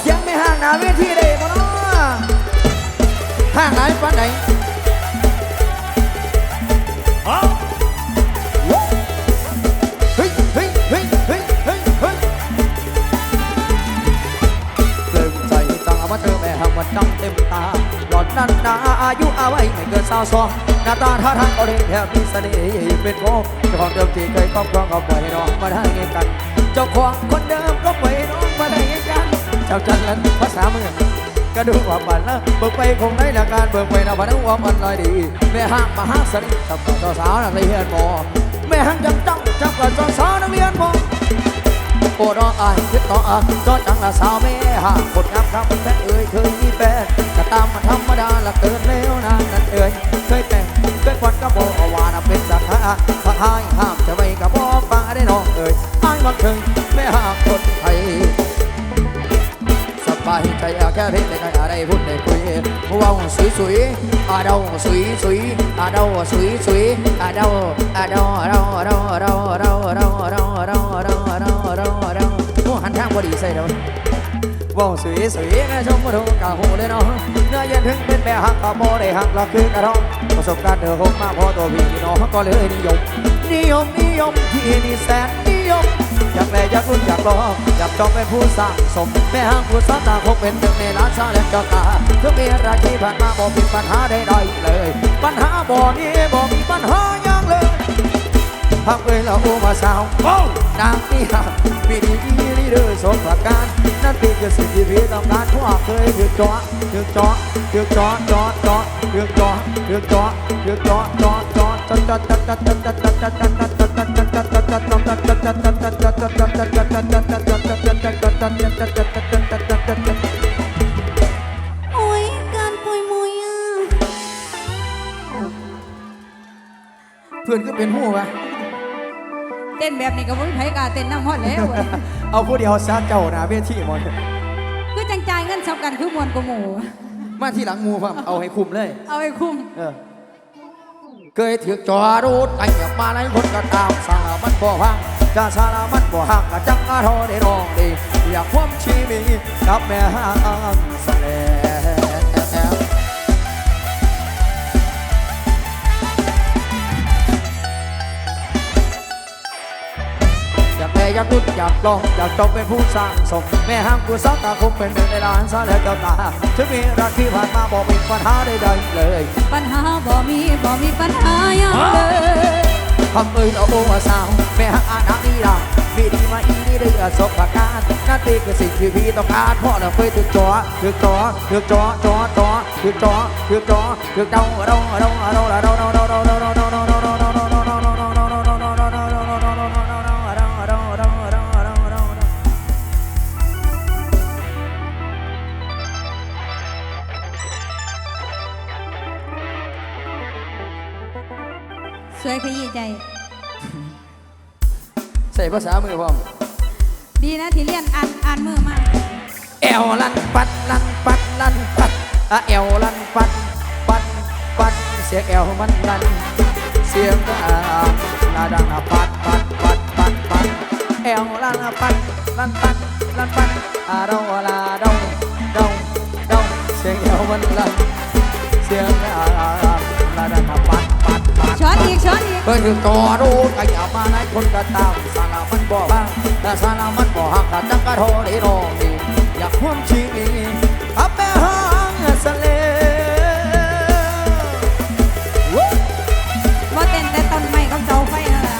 เสียงไม่ห่างหนาเวทีเด้บ่เนาะห่างไหนายปานไหนเฮ้ยเฮ้ยเฮ้ยเฮ้ยเฮ้ยเฮ้ยเลิงใจจังเอาว่เธอแม่ทำวันน้ำเต็มตาหลอดนั้นนาอายุเอาไว้ไม่เกินสาวสองหน้าตาท่าทางก็เรียนแถวมีเสน่ห์เป็นโมเจ้าของเดิมที่เคยครอบครองก็ปล่อยให้น้องมาได้เงกัน เจ้าของคนเดิมก็ปล่อยให้น้องมาได้ ดอาจันลันภาษาเมืองกระดูกว่าปันนะเบิกไปคงได้ละการเบิกไปนะพันธุ์ว่าปันลอยดีแม่ห้างมาห้างสนิทตับต่อสาวนักเรียนมอแม่ห้างจำจังจำกับต่อสาวนักเรียนมอโอ้ร้องอายคิดต่ออะจ้อจังละสาวแม่ห้างคนงามคำแฟนเอ้ยเคยมีแฟนก็ตามมาธรรมดาละเกินแล้วนานนั่นเอ้ยเคยแต่งเคยควันก็บอกว่านะเป็นสักหาพักหายห้ามจะไม่กับบอกฟังได้น้องเอ้ยอายมานเคยแม่ห้างคนไทย บ่เห็นใจแค่เพียงแต่อะไรพูดได้คุยว่าสวยสวยอาเดาสวยสวยอาเดาสวยสวยอาเดาอาเดาเราเราเราเราเราเราเราเราเราเราเราโอ้หันทางพอดีใส่เราว่าสวยสวยแม้ชมมาดูกะหูเลยเนาะเนื้อเย็นถึงเป็นแม่หักก็โมได้หักละคืนกระท้องประสบการณ์เธอคงมาพอตัวพี่น้องก็เลยนิยมนิยมนิยมที่นี่แสนนิยม อยากแปลอยากรุ่นอยากลองอยากจองเป็นผู้สร้างสม แม่ห้างผู้สร้างตาคงเป็นหนึ่งในร้านชาแลนกจ้าตทุกเมียราชีผ่านมาบ่มีปัญหาใดๆเลย ปัญหาบ่อนี้บอกมีปัญหาอย่างเลยพักเอ้ยเราโมาสาวโอ้นางนี่ฮะมีดีดีดีเด้อสมประการนั่นเป็นคืสิ่งที่พี่ต้องการพวเคยถึงจอดถึงจอดถึงจอจอจอถึงจอถึงจอถึงจอจอจอจอดจอจอจอจอจอจอจอจอ โอ้ยการปล่ยมวยอะเพื่อนก็เป็นหู้วะเต้นแบบนี้ก็บ่มีไผกล้าเต้นน้ำฮอดแล้วเอาผู้เดียวซาเจ้านะเวทีมอนคือจังใจเงินสับกันคือมวนกูหมูมาที่หลังหมูพ่อเอาให้คุมเลย เอาให้คุมเออ เคยถือจอรูดไอ้ยมาไล่คนก็ตามสารมันบ่ห่างจะสารมันบ่ห่างก็จังอาทอได้รองดีอยากความชีวิตกับแม่ห่างแสดง อยากดุดอยากลองอยากจบเป็นผู้สร้างสมแม่ห้างกูสองตาคงเป็นหนึ่งในล้านซาแล้วเจ้าตาถึงมีรักที่ผ่านมาบอกมีปัญหาใดๆเลย ปัญหาบ่มีบ่มีปัญหาอย่างเลยทำเอ้ยเราโอ้มาสาวแม่ห้างอาณาอีลาพี่ดีมาอีนี่ได้อสบประการนั่นตีคือสิ่งที่พี่ต้องการพ่อเราเคยถึกจ่อถึกจ่อถึกจ่อจ่อจ่อถึกจ่อถึกจ่อถึงเดาเดาเดาเดาเดาเดาเดาเดาเดา ใจ ใส่ภาษามือพร้อม ดีนะที่เรียนอ่านอ่านมือมาแอวลันปัดลันปัดลันปัดอะแอวลันปัดปัดปัดเสียงแอวมันลัน เสียงก็อ่าลาดังอะปัดปัดปัดปัดปัดแอวลันอะปัดลันปัดลันปัดอาเราลาดงดงดงเสียงแอวมันลัน เสียงก็อ่าลาดังอะปัดปัดปัด ช้อนอีกช้อนอีกเพื่อถึงตัวรู้ก็อย่ามาในคนกระตามสารามันบ่บ้างแต่สารามันบ่หักกะจังกะโทนี่น้องนี่อยากพ่วงชีอับแม่ห้างสะเลวู้ว่าเต้นแต่ต้นไม้กับเสาไฟนั่นแหละ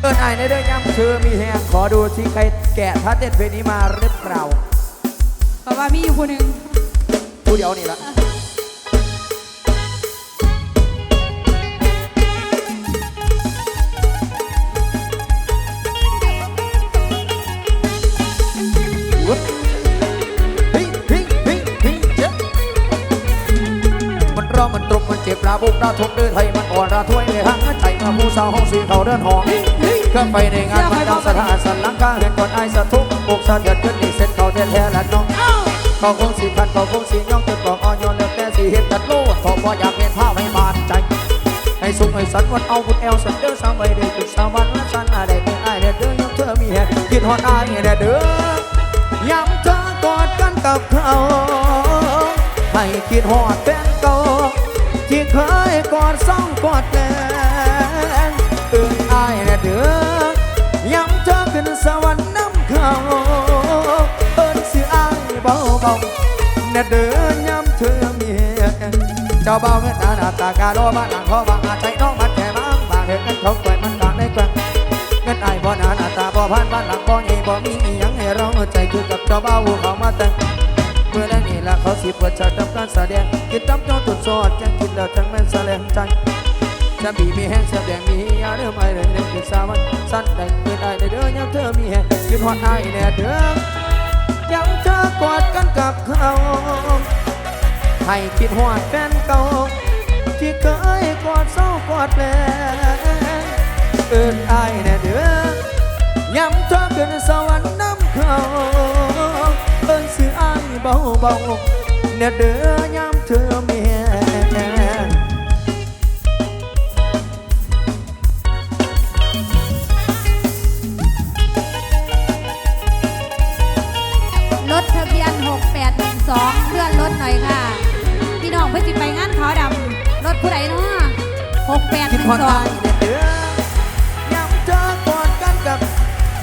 เอินไอายในเรื่องย้ำคือมีแหงขอดูที่ใครแกะท่าเต้นเพลงนี้มาหรือเปล่าเพราะว่ามีอยู่คนหนึ่งผู้เดียวนี่ละ ร้องมันตรุกมันเจ็บระบุกระทบเดินไทยมันอ่อนระถ้วยเลยหังใจมื่อผู้สาวห้องสีเขาเดินห้องเครื่องไปในงานมันดังสถานสันลังกาเห็นก่อนไอ้สะทุกอกสะเดือดขึ้นนี่เส้นเขาแท้ๆและน้องเขาคงสิพันเขาคงสิย่องจนบอกอ่อนโยนแล้วแต่สิเห็นตัดโลดเพราะว่าอยากเห็นภาพให้บานใจให้สุขให้สันวันเอาบุญแอลสันเด้อสาวใบเด้อจุดสาววันและสันอะไรเป็นไอายเด้อเด้อยามเธอมีแหกคิดฮอดไอายเด้อเด้อยามเธอกอดกันกับเขา ให้คิดฮอดแฟนเก่าที่เคยกอดซ่องกอดแลงเอื่นอายเด้อเด้อยามเธอขึ้นสวรรค์น้ำเขาเอิ้นสิอายเบาเบาน่ะเดินย้ำเธอมีเจ้าเบาเงินหนาหน้าตากาโลบ้านหลังคอบางอาใจน้องมันแค่บ้างบางเด็กกันเขาเกิดมันกลางในกลางเงินไอ้ายบ่หนาหน้าตาบ่ผ่านบ้านหลังบ่ใหญ่บ่มีอีหยังให้เราใจคือกับเจ้าเบาเขามาแต่ง เมื่อแรกนี่ละเขาสิเปิดฉากทำการแสดงกินตับจ้อตุดสอดแกงกินแล้วทั้งแม่นแสลงใจจะมีมีแห้งเสียบแดงมียาเด้อไม่เลยเด็กกินสามันสั้นได้เกินไอ้ายได้เด้อย้ำเธอมีแห้งกินฮอดไอ้ายแน่เด้อยังเธอกอดกันกับเขาให้คิดหอดแฟนเก่าที่เคยกอดเศร้ากอดแลงเอินอายแน่เด้อยำเธอขึ้นสวรรค์น้ำเขา เบาเบาๆแน่เด้อยำเธอมีแหงรถทะเบียน 6812เลื่อนรถหน่อยค่ะ พี่น้องเพื่อจิไปงานขาวดำรถผู้ใดเนาะคิดหอดอาย6812แน่เด้อยำเธอกอดกันกับ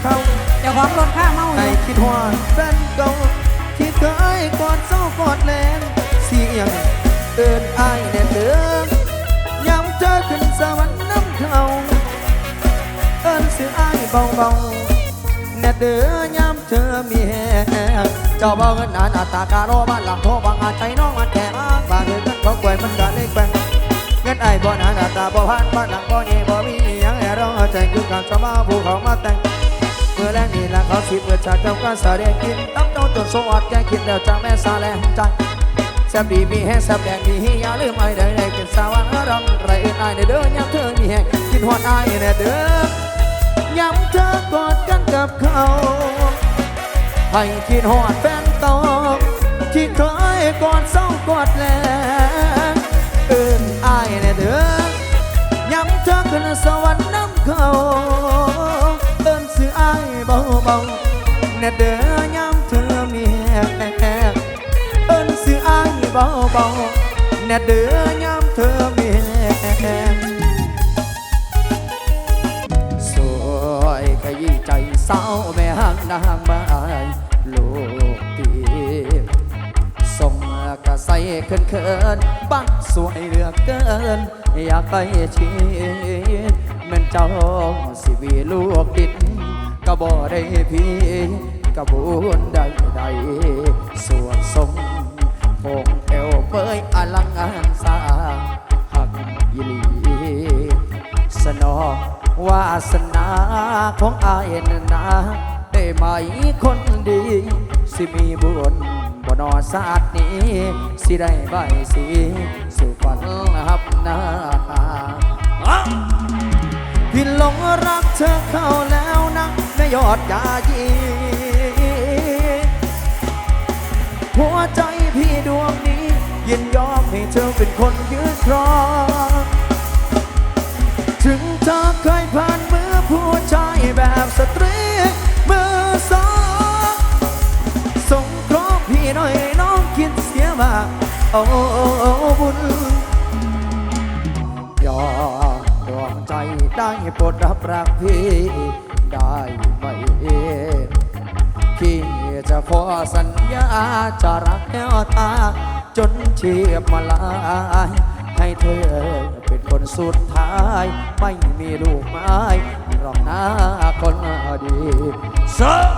เขาเจ้าของรถข้าเมาอให้ยู่ คิดว่าแฟนเก่าที่ เคยกอดเศร้ากอดแลงเสียงเอินอายแน่เดิมย้ำเธอขึ้นสวรรค์น้ำเขาเอินเสียอายเบาๆแน่เด้อย้ำเธอมีแหงเจ้าเบาเงินนาหน้าตากาโรบ้านหลังโทบางอาใจน้องมันแก่มากบางเงินกันเขากวยมันกันเล็กแปงเงินไอ้บ่หนาหน้าตาบ่ผ่านบ้านหลังบ่ใหญ่บ่มีหยังให้เราใจคือการชาวบ้านภูเขามาแต่งเมื่อแรกนี่ละ เขาสิเปิดฉากทำการแสดงกินตั้งโตจนสวัสดิ์แกคิดแล้วจากแม่สาแลงใจแซบดีมีแห้งแซบแดงดีอย่าลืมไอ้ได้ได้เป็นสาวรรำไรอื่นไอ้เด้อยามเธอมีแห้งกินหอดไอ้แน่เด้อยามเธอกอดกันกับเขาให้คิดหอดแฟนเก่าที่เคยกอดเศร้ากอดแลงเอิ้นไอ้แน่เด้อย้ำเธอขึ้นสวรรค์น้ำเขา เบาเบาๆแน่เด้อย้ำเธอมีแหกเอิ้นสื่ออายเบาเบาๆแน่เด้อย้ำเธอมีแหกสวยขยี้ใจสาวแม่ห้างนางไม้ลูกตีบส่งกระใสเขินเขินๆบักสวยเหลือเกิน อยากไปชิดแม่นเจ้าสิวีลูกดิด ก็บ่ได้พี่กระบุญใดใดส่วนสมโงเอวเปยอลังงานสาหักยิลีสนอวาสนาของอายนนนาได้ไหมคนดี สิมีบุญบนอศาสตร์นี้ สิได้ใบสีสู่ฝันหับนาพี่หลงรักเธอเข้าแล้ว ยอดยายีหัวใจพี่ดวงนี้ ยินยอมให้เธอเป็นคนยืดครอง ถึงเธอเคยผ่านมือผู้ชายแบบสตรี มือสองส่งเคราะห์พี่หน่อยน้องคิดเสียมาโอ้บุญยอมดวงใจได้โปรดรับรักพี่ ได้ไหมพี่จะขอสัญญาจะรักแก้วตา จนเชียบมาลายให้เธอเป็นคนสุดท้าย ไม่มีลูกไม้รองหน้าคนดีเซอ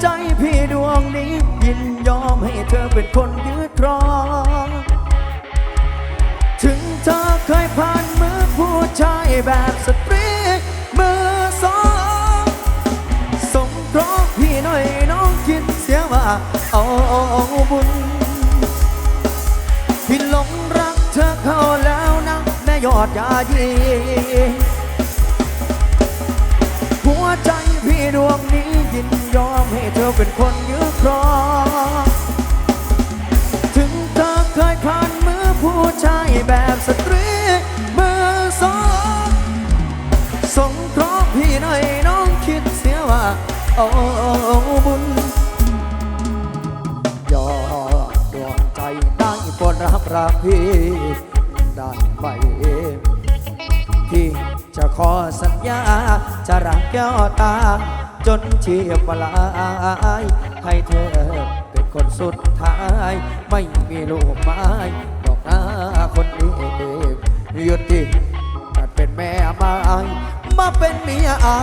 ใจพี่ดวงนี้ ยินยอมให้เธอเป็นคนยึดครอง ถึงเธอเคยผ่านมือผู้ชายแบบสตรีมือสองสงเคราะห์พี่หน่อยน้องคิดเสียว่าเอาบุญพี่หลงรักเธอเข้าแล้วนะแม่ยอดยายีหัวใจ พี่ดวงนี้ยินยอมให้เธอเป็นคนยื้อครองถึงเธอเคยผ่านมือผู้ชายแบบสตรีมือสองสงเคราะห์พี่หน่อยน้องคิดเสียว่าโอ้บุญยอดดวงใจได้โปรดรับรักพี่ได้ไหมพี่จะขอสัญญา จะรักแก้วตา จนชีพลายให้เธอเป็นคนสุดท้าย ไม่มีลูกไม้บอกหน้าคนนี้หยุดที่การเป็นแม่ไม้มาเป็นเมียอา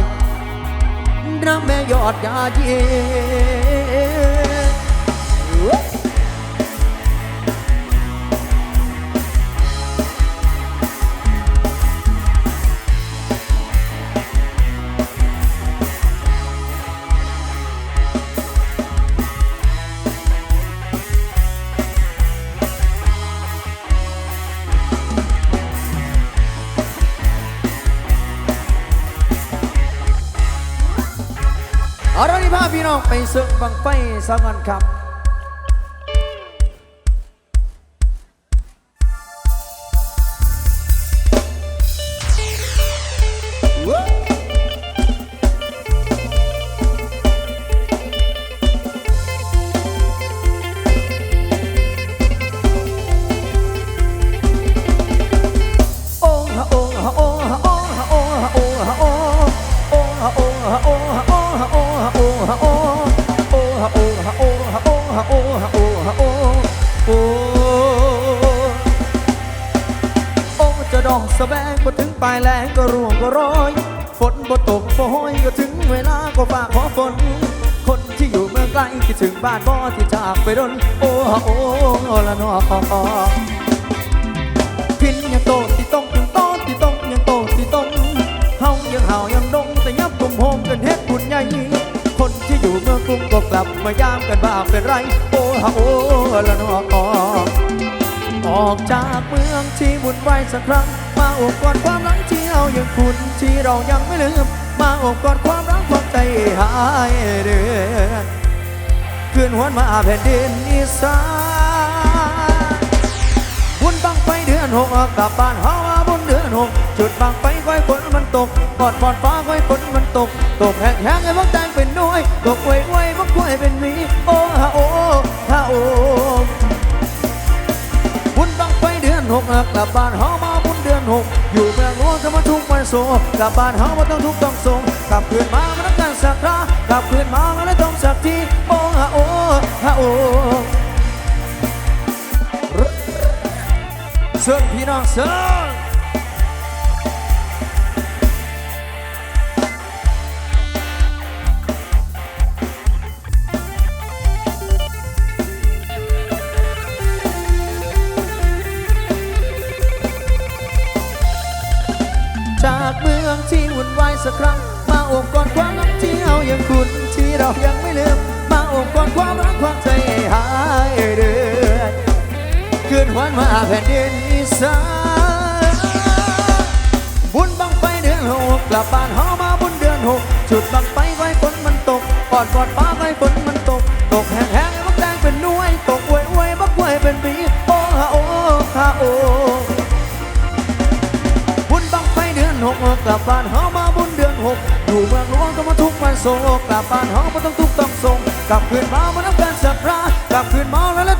ยน้ำแม่ยอดยาเย็น ไปเสิร์ฟบังไฟสักวันคำ ฮะโอ้ฮะโอฮะโอโอโอจะดอกสะแบงพอถึงปลายแรงก็ร่วงก็ร้อย ฝนบ่ตกบ่ห้อยก็ถึงเวลาก็ฝากขอฝน คนที่อยู่เมืองไกลคิดถึงบ้านบ่ที่จากไปดนโอ้ฮะโอ้ละนอพินยังโตติตรงยังโตติตงยังโตติตรงเฮายังเห่ายังดงแต่ยับกลุ่มโฮมกันเฮ็ดบุญใหญ่ อยู่เมืองกรุงก็กลับมายามกันบ้าเป็นไร โอ้ฮะโอ้ละนอออกจากเมืองที่วุ่นวายสักครั้ง มาอบกอดความรักที่เรายังคุ้นที่เรายังไม่ลืม มาอบกอดความรักความใจหายเดือนคืนหวนมาแผ่นดินอีสานบุญบังไฟเดือนหกกลับบ้านเฮามาบุญเดือนหกจุดบังไฟก้อยฝนมันตกปอดปอดฟ้าก้อยฝนมัน ตกตกแห้งแห้งไอ้พวกแตงเป็นน้อยตกไว้ไว้พวกกล้วยเป็นหมีโอ้ฮะโอ้ฮะโอ้บุญบังไฟเดือนหกกลับบ้านเฮามาบุญเดือนหกอยู่เมืองหลวงก็มาทุกวันโศกกลับบ้านเฮามาต้องทุกต้องสงกลับคืนมามาต้องการสักครากลับคืนมามาแล้วต้องสักทีโอ้ฮะโอ้ฮะโอ้เชิญพี่น้องเชิญ จากเมืองที่วุ่นวายสักครั้ง มาโอบกอดความรักที่เอาอยังคุณที่เรายังไม่ลืม มาโอบกอดความรักความใจหายเดือดคืนหวันมาแผ่นดินอีสานบุญบังไฟเดือนหกกลับบ้านเฮามาบุญเดือนหกจุดบังไฟไว้ฝนมันตกปอดปอดฟ้าไว้ฝน เดือกกลับบ้านเฮามาบุญเดือนหกอยู่เมืองหลวงก็มาทุกวันโศกกลับบ้านเฮาบ่ต้องทุกต้องส่งกลับคืนมามานับการสักครากลับคืนมาแล้ว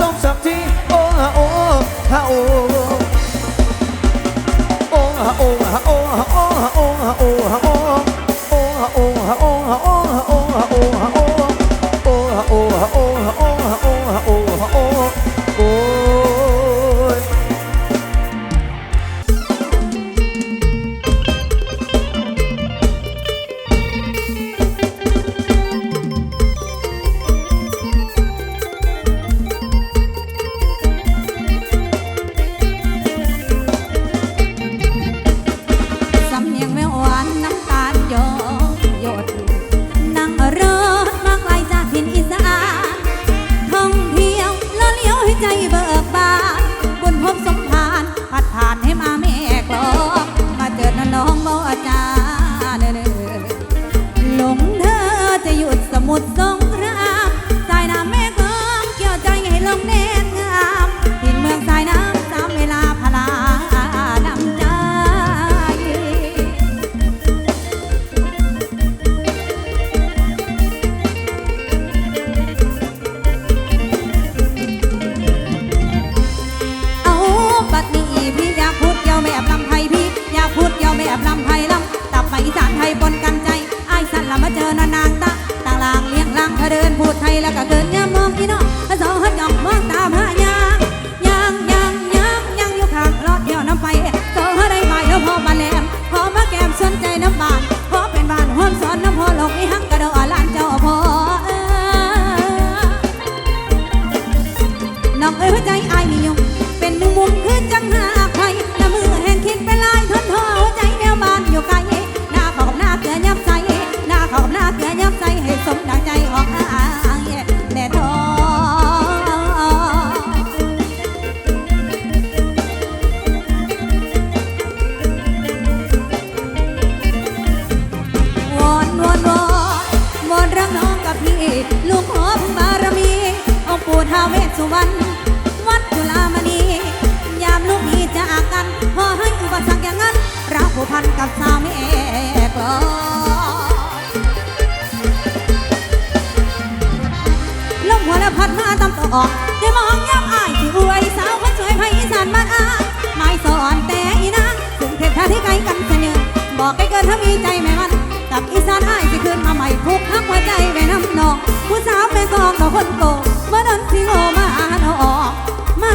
ันกับสาวแม่กลอยลมหัวละพัดมาตำตอกได้มองย้ำอายที่อวยสาวคนสวยไพอีสานบ้านอายไม่สอนแต่อีนางถึงเทศท่าที่ไกลกันเสนอบอกไกลเกินถ้ามีใจแม่มันกับอีสานอายสิคืนมาใหม่ผูกหักหัวใจแม่น้ำนองผู้สาวแม่กองต่อคนโกงเมื่อดนสิโงมาหาน้องมา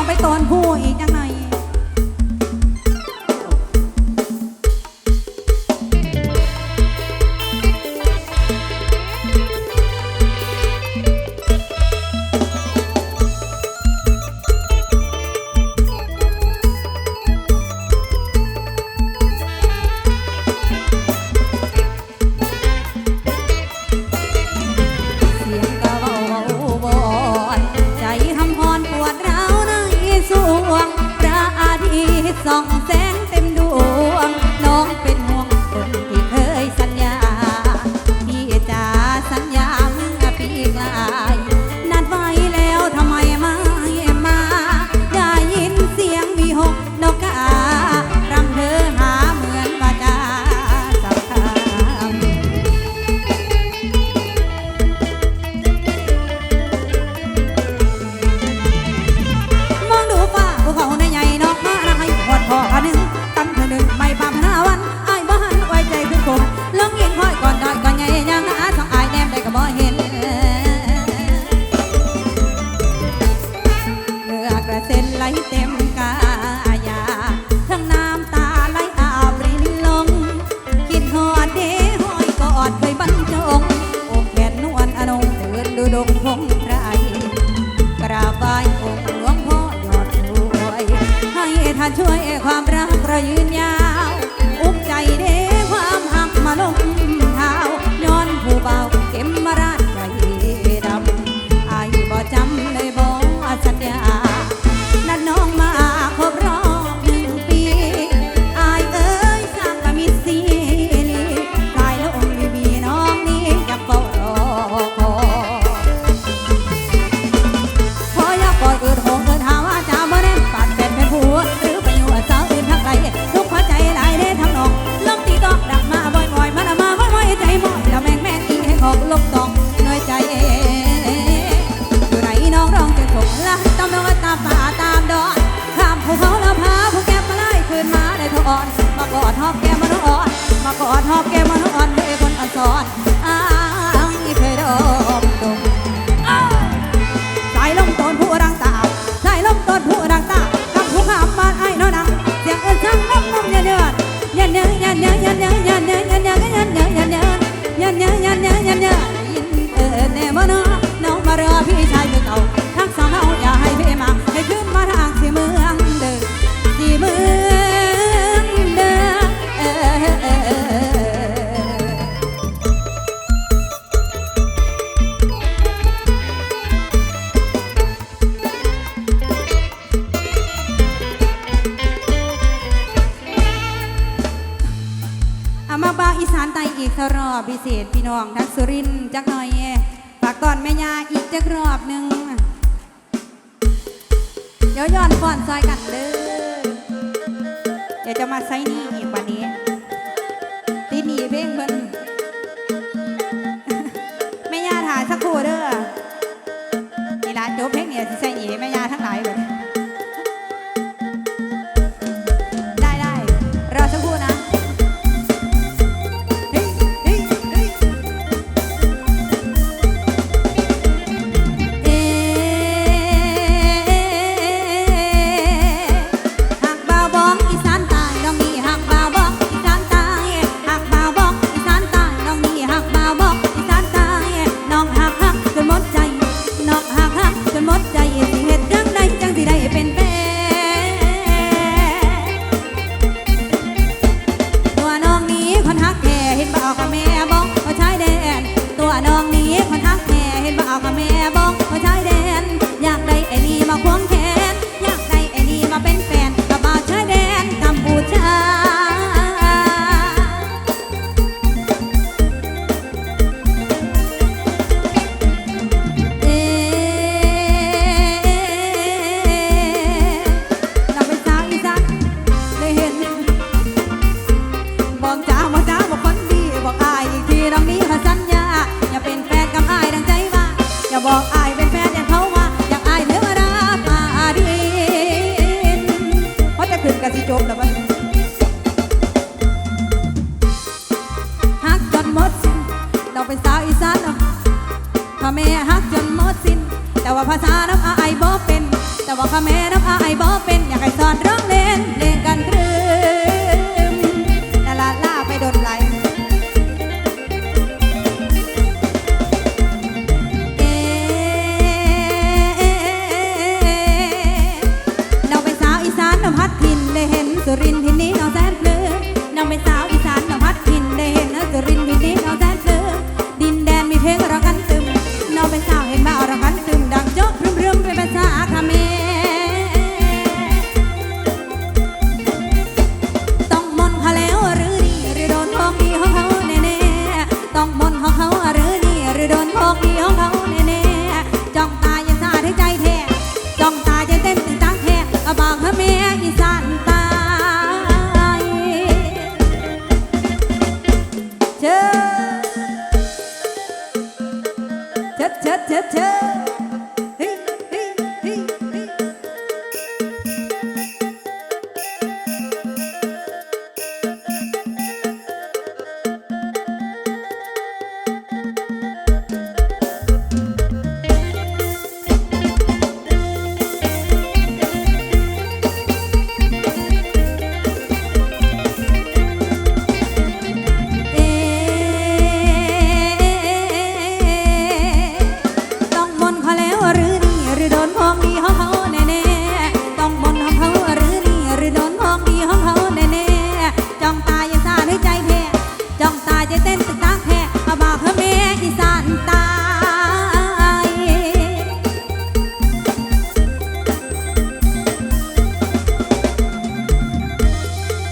องไปตอนผู้อีกยังไง ช่วยความรักเรายืน อดหอกแกมา กรอบพิเศษพี่น้องทักสุรินจักหน่อยฝากตอนแม่ยาอีกจักรอบหนึ่งเดี๋ยวย้อนก่อนซอยกันเลยเดี๋ยวจะมาไซนี่อีกวันนี้ตีหนีเบ่งเพิ่น สุรินทร์ที่นี้